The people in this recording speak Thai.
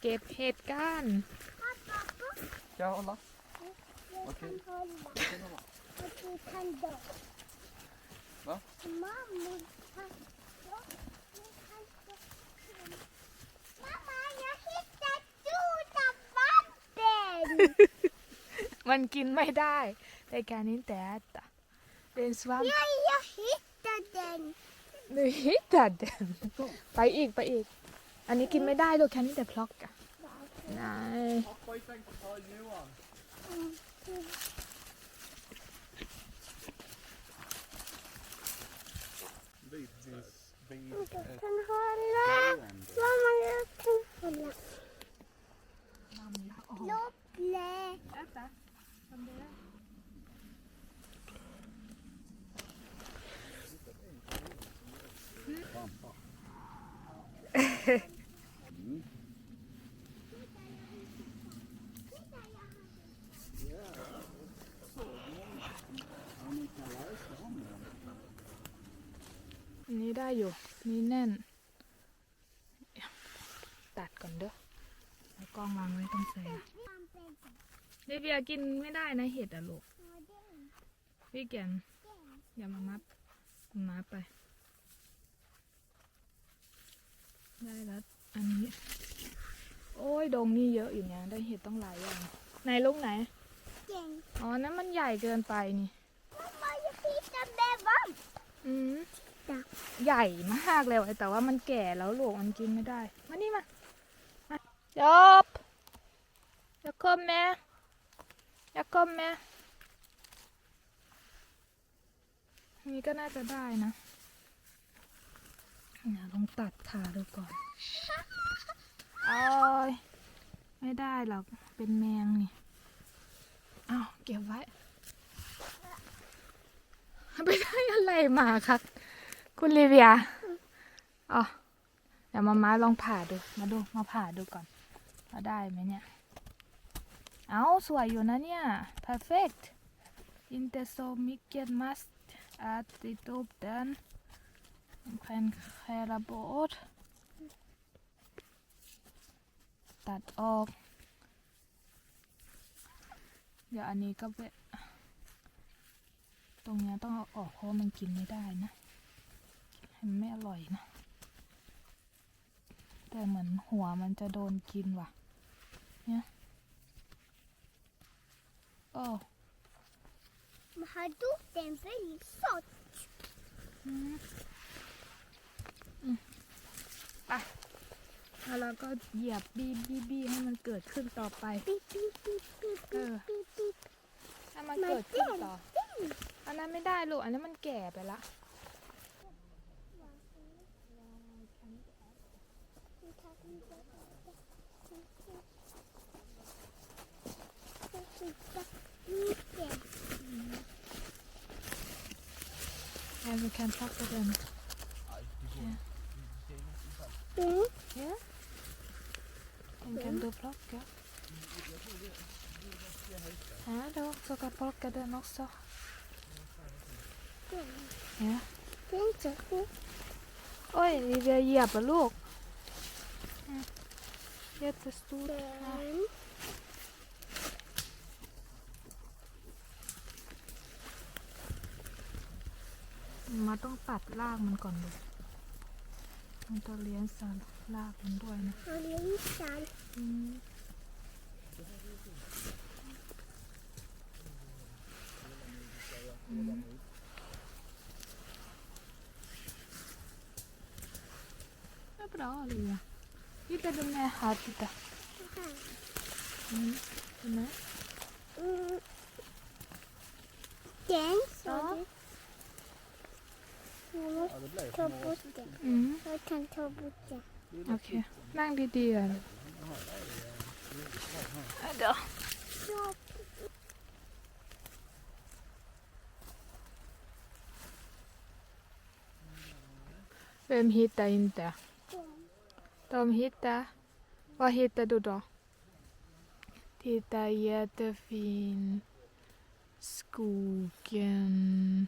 เก็บเห็ดกัน Ska jag hålla? Jag Okej. kan hålla. Jag kan hålla. Och du kan dö. Va? Mamma kan dö. Du kan dö. Mamma, jag hittade stora vatten! มันกินไม่ได้แต่การนี้แต่ตะเดนสวาม Ja, jag hittade den. หนูฮิตดัดเดนไปอีกไปอีก อันนี้กินไม่ได้ลูกแค่นี้แต่พล็อกอะนาย Pappa är tänkt att ta Johan. Vid, vid, vid Jag ett kan hålla. gående. Mamma, jag kan hålla. Lopple. อันนี้ได้อยู่ นี่แน่น ตัดก่อนเด้อแล้วกล้องวางไว้ตรงเสยเดเบียกินไม่ได้นะเห็ดอะลูกพี่แกนอย่ามามัดมาไป ได้แล้วอันนี้ โอ้ยดงนี่เยอะอยู่เนี่ยได้เห็ดต้องหลายอย่างไหนลูกไหน Den. อ๋อ นั่นมันใหญ่เกินไปนี่ Mamma, jag hittade bebban. อืม จ้ะใหญ่มากเลยแต่ว่ามันแก่แล้วลูกมันกินไม่ได้ มานี่มามาจบอย่าคมแม่อย่าคมแม่นี่ก็น่าจะได้นะเดี๋ยวลองตัดขาดูก่อนโอ้ยไม่ได้หรอก เป็นแมงนี่เอาเก็บไว้ ไปได้อะไรมาคะ คุณลิเวียอ๋อเดี๋ยวมาม้าลองผ่าดู มาดู มาผ่าดูก่อนว่าได้ไหมเนี่ย เอาสวยอยู่นะเนี่ย perfect inte så mycket mast ätit upp den man kan skära bort ตัดออก เดี๋ยวอันนี้ก็ไปตรงเนี้ยต้องเอาออกเพราะมันกินไม่ได้นะ มันไม่อร่อยนะ แต่เหมือนหัวมันจะโดนกินว่ะ เนี่ยโอ้ Men har gjort den väldigt sort. อืมอืมไปแล้วเราก็เหยียบบีบีบีให้มันเกิดขึ้นต่อไป Bip, bip, bip, bip, Ờ. bip, bip, bip. ให้มันเกิดขึ้นต่ออันนั้นไม่ได้ลูกอันนั้นมันแก่ไปละ Ja, vi kan tappa den. Ja. Ja. Den kan mm. du plocka. Här då, så kan plocka den också. Ja. Den Oj, vi vill ge på låg. Mm. Jättestor. Ja. Men มาต้องตัดรากมันก่อนเลยมันจะเลี้ยงสารรากมันด้วยนะ har du isar? อืมอืม Det är bra Lia. Titta den är här, titta. Mm. Den är. Mm. Den sa Ja. du. Jag måste Ja, det blev ta små. bort den. Mm. Jag kan ta bort den. Okej, นั่งดีๆอะเดี๋ยว Så. Vem hittar inte? De hittar. Vad hittar du då? Titta jättefin skogen.